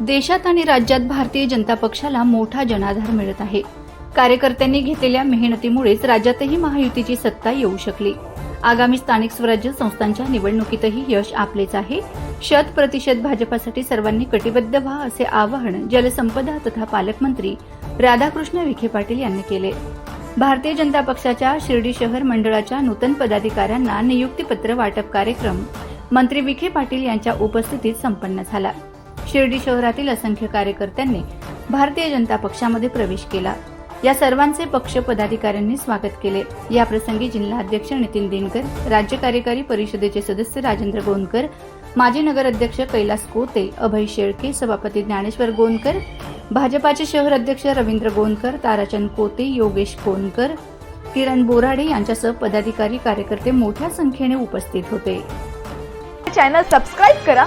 देशात आणि राज्यात भारतीय जनता पक्षाला मोठा जनाधार मिळत आहे. कार्यकर्त्यांनी घेतलेल्या मेहनतीमुळेच राज्यातही महायुतीची सत्ता येऊ शकली. आगामी स्थानिक स्वराज्य संस्थांच्या निवडणुकीतही यश आपलेच आहे. शत प्रतिशत भाजपासाठी सर्वांनी कटिबद्ध व्हा असे आवाहन जलसंपदा तथा पालकमंत्री राधाकृष्ण विखे पाटील यांनी केले. भारतीय जनता पक्षाच्या शिर्डी शहर मंडळाच्या नूतन पदाधिकाऱ्यांना नियुक्तीपत्र वाटप कार्यक्रम मंत्री विखे पाटील यांच्या उपस्थितीत संपन्न झाला. शिर्डी शहरातील असंख्य कार्यकर्त्यांनी भारतीय जनता पक्षामध्ये प्रवेश केला. या सर्वांचे पक्ष पदाधिकाऱ्यांनी स्वागत केले. या प्रसंगी जिल्हाध्यक्ष नितीन दिनकर राज्य कार्यकारी परिषदेचे सदस्य राजेंद्र गोंदकर माजी नगराध्यक्ष कैलास कोते अभय शेळके सभापती ज्ञानेश्वर गोंदकर भाजपाचे शहर अध्यक्ष रवींद्र गोंदकर ताराचंद कोते योगेश कोनकर किरण बोराडे यांच्यासह पदाधिकारी कार्यकर्ते मोठ्या संख्येने उपस्थित होते. चॅनल सबस्क्राईब करा.